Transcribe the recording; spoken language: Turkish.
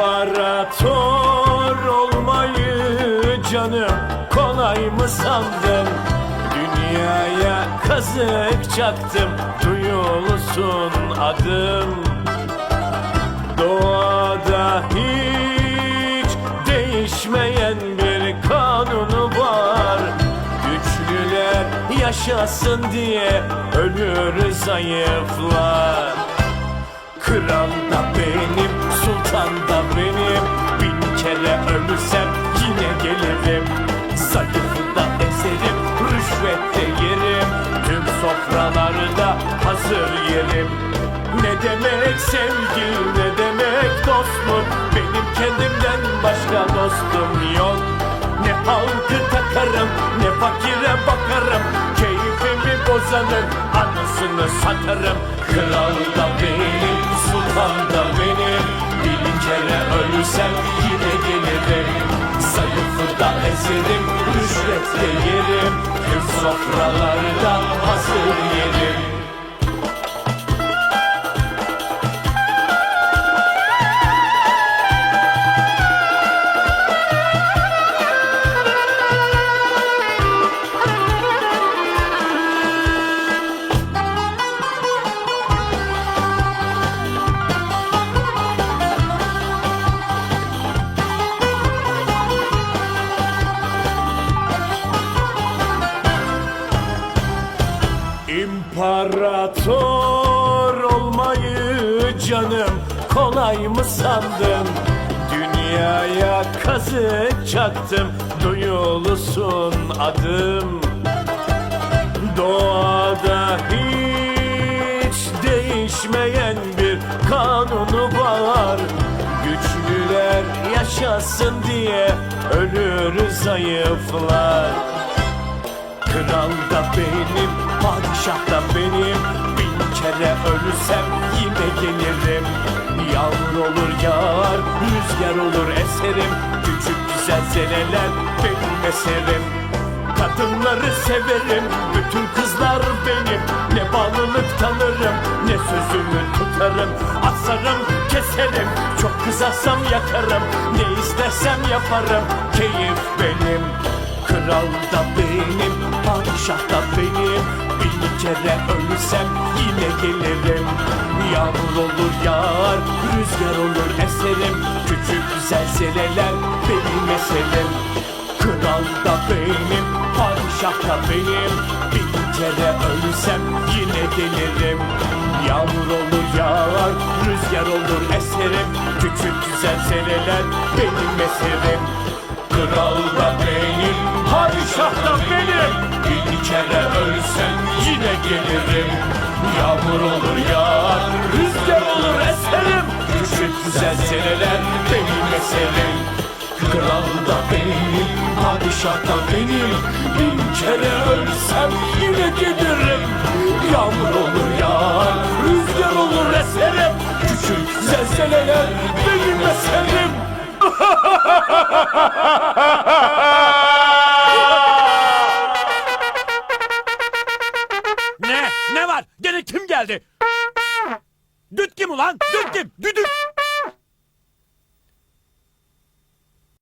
İmparator olmayı canım kolay mı sandın? Dünyaya kazık çaktım duyulsun adım. Doğada hiç değişmeyen bir kanunu var. Güçlüler yaşasın diye ölür zayıflar. Kral da benim, ölürsem yine gelirim. Zayıfı da ezerim, rüşvet de yerim. Tüm sofralarda hazır yerim. Ne demek sevgi, ne demek dost mu? Benim kendimden başka dostum yok. Ne halkı takarım, ne fakire bakarım. Keyfimi bozanın anısını satarım. Kral da benim, sultan da benim kere ölürsem yine gelirim. Zayıfı da ezerim, rüşvet de yerim. Tüm sofralarda hazır yerim İmparator olmayı canım kolay mı sandın? Dünyaya kazık çaktım duyulsun adım. Doğada hiç değişmeyen bir kanunu var. Güçlüler yaşasın diye ölür zayıflar. Kral da benim, padişah da Kere ölürsem yine gelirim. Yağmur olur yağar, rüzgar olur eserim. Küçük güzel seneler benim eserim. Kadınları severim, bütün kızlar benim. Ne bağlılık tanırım, ne sözümü tutarım. Asarım, keserim, çok kızarsam yakarım. Ne istersem yaparım, keyif benim. Kral da benim, padişah da benim Bir kere ölürsem yine gelirim. Yağmur olur yağar, rüzgar olur eserim. Küçük güzel seneler benim eserim. Kral da benim, padişah da benim. Bir kere ölürsem yine gelirim. Yağmur olur yağar, rüzgar olur eserim. Küçük güzel seneler benim eserim. Kral da benim, padişah da benim Bir kere ölsem yine gelirim. Yağmur olur yağar, rüzgar olur eserim. Küçük güzel seneler benim eserim. Kral da benim, padişah da benim. Bin kere ölsem yine gelirim. Yağmur olur yağar, rüzgar olur eserim. Küçük zelzeleler benim eserim Var? Gene kim geldi? Düt kim ulan? Düt kim? Düdük.